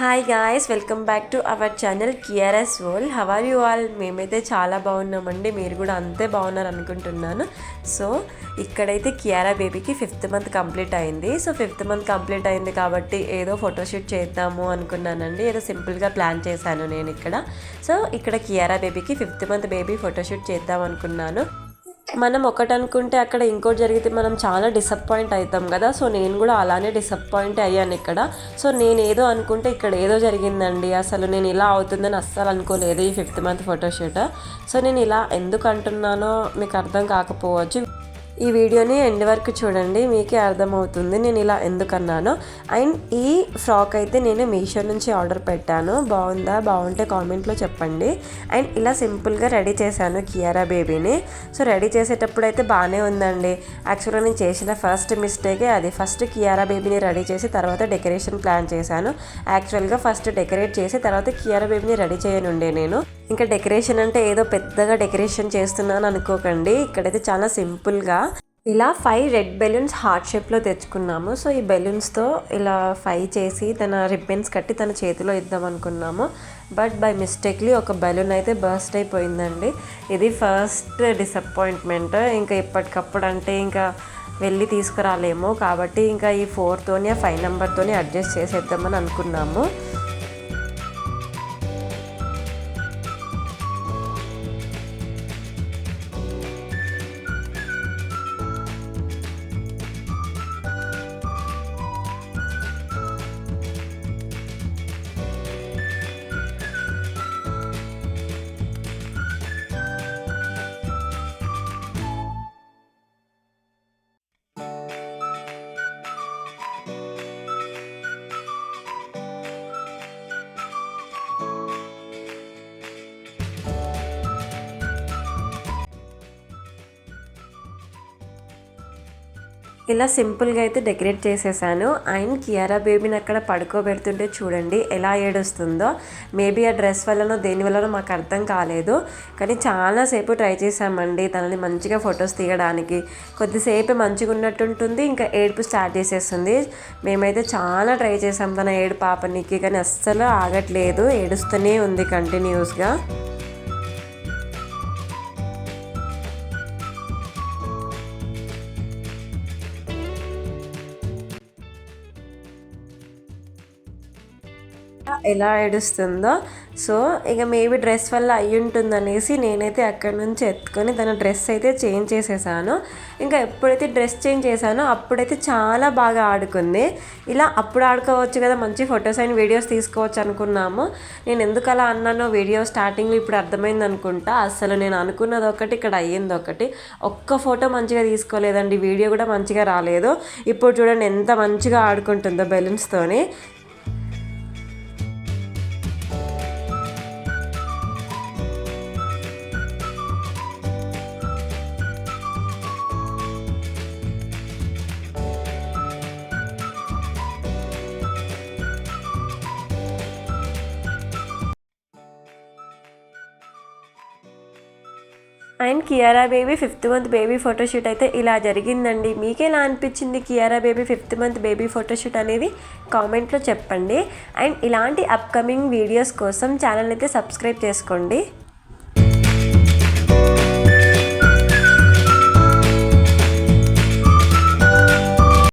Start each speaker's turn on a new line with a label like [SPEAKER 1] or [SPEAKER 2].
[SPEAKER 1] Hi guys welcome back to our channel KRS world how are you all మేమైతే చాలా బాగున్నామండి. మీరు కూడా అంతే బాగున్నారు అనుకుంటున్నాను. సో ఇక్కడైతే కియారా బేబీకి ఫిఫ్త్ మంత్ కంప్లీట్ అయింది. సో ఫిఫ్త్ మంత్ కంప్లీట్ అయింది కాబట్టి ఏదో ఫోటోషూట్ చేద్దాము అనుకున్నానండి. ఏదో సింపుల్గా ప్లాన్ చేశాను నేను ఇక్కడ. సో ఇక్కడ కియారా బేబీకి ఫిఫ్త్ మంత్ బేబీ ఫోటోషూట్ చేద్దాం అనుకున్నాను. మనం ఒకటి అనుకుంటే అక్కడ ఇంకోటి జరిగితే మనం చాలా డిసప్పాయింట్ అవుతాం కదా. సో నేను కూడా అలానే డిసప్పాయింట్ అయ్యాను ఇక్కడ. సో నేను ఏదో అనుకుంటే ఇక్కడ ఏదో జరిగిందండి. అసలు నేను ఇలా అవుతుందని అస్సలు అనుకోలేదు ఈ ఫిఫ్త్ మంత్ ఫోటోషూట్ సో నేను ఇలా ఎందుకు అంటున్నానో మీకు అర్థం కాకపోవచ్చు. ఈ వీడియోని ఎండ్ వరకు చూడండి మీకే అర్థమవుతుంది నేను ఇలా ఎందుకన్నాను. అండ్ ఈ ఫ్రాక్ అయితే నేను మీషో నుంచి ఆర్డర్ పెట్టాను. బాగుందా? బాగుంటే కామెంట్లో చెప్పండి. అండ్ ఇలా సింపుల్గా రెడీ చేశాను కియారా బేబీని. సో రెడీ చేసేటప్పుడు అయితే బాగానే ఉందండి. యాక్చువల్గా నేను చేసిన ఫస్ట్ మిస్టేకే అది. ఫస్ట్ కియారా బేబీని రెడీ చేసి తర్వాత డెకరేషన్ ప్లాన్ చేశాను. యాక్చువల్గా ఫస్ట్ డెకరేట్ చేసి తర్వాత కియారా బేబీని రెడీ చేయనుండే నేను. ఇంకా డెకరేషన్ అంటే ఏదో పెద్దగా డెకరేషన్ చేస్తున్నాను అనుకోకండి. ఇక్కడైతే చాలా సింపుల్గా ఇలా ఫైవ్ రెడ్ బెలూన్స్ హార్ట్ షేప్లో తెచ్చుకున్నాము. సో ఈ బెలూన్స్తో ఇలా ఫైవ్ చేసి తన రిబ్బన్స్ కట్టి తన చేతిలో ఇద్దాం అనుకున్నాము. బట్ బై మిస్టేక్లీ ఒక బెలూన్ అయితే బర్స్ట్ అయిపోయిందండి. ఇది ఫస్ట్ డిసప్పాయింట్మెంట్ ఇంకా ఇప్పటికప్పుడు అంటే ఇంకా వెళ్ళి తీసుకురాలేము. కాబట్టి ఇంకా ఈ ఫోర్తోని ఆ ఫైవ్ నెంబర్తోని అడ్జస్ట్ చేసేద్దామని అనుకున్నాము. ఇలా సింపుల్గా అయితే డెకరేట్ చేసేసాను. అండ్ కియారా బేబీని అక్కడ పడుకోబెడుతుంటే చూడండి ఎలా ఏడుస్తుందో. మేబీ ఆ డ్రెస్ వల్లనో దేని వల్లనో మాకు అర్థం కాలేదు. కానీ చాలాసేపు ట్రై చేసామండి తనని మంచిగా ఫొటోస్ తీయడానికి. కొద్దిసేపు మంచిగా ఉన్నట్టుంటుంది ఇంకా ఏడుపు స్టార్ట్ చేసేస్తుంది. మేమైతే చాలా ట్రై చేసాం తన ఏడు పాపనికి కానీ అస్సలు ఆగట్లేదు. ఏడుస్తూనే ఉంది కంటిన్యూస్గా. ఎలా ఏడుస్తుందో. సో ఇక మేబీ డ్రెస్ వల్ల అయ్యి ఉంటుందనేసి నేనైతే అక్కడి నుంచి ఎత్తుకొని తన డ్రెస్ అయితే చేంజ్ చేసేసాను. ఇంకా ఎప్పుడైతే డ్రెస్ చేంజ్ చేశానో అప్పుడైతే చాలా బాగా ఆడుకుంది. ఇలా అప్పుడు ఆడుకోవచ్చు కదా మంచి ఫొటోస్ అండ్ వీడియోస్ తీసుకోవచ్చు అనుకున్నాము. నేను ఎందుకు అలా అన్నానో వీడియో స్టార్టింగ్లో ఇప్పుడు అర్థమైంది అనుకుంటా. అసలు నేను అనుకున్నది ఒకటి ఇక్కడ అయ్యింది ఒకటి. ఒక్క ఫోటో మంచిగా తీసుకోలేదండి వీడియో కూడా మంచిగా రాలేదు. ఇప్పుడు చూడండి ఎంత మంచిగా ఆడుకుంటుందో బెలూన్స్తోని. And Kiara baby fifth month baby photoshoot అయితే ఇలా జరిగిందండి. మీకు ఎలా అనిపించింది Kiara baby fifth month baby photoshoot అనేది? కామెంట్లో చెప్పండి. అండ్ ఇలాంటి అప్కమింగ్ వీడియోస్ కోసం ఛానల్ అయితే సబ్స్క్రైబ్ చేసుకోండి.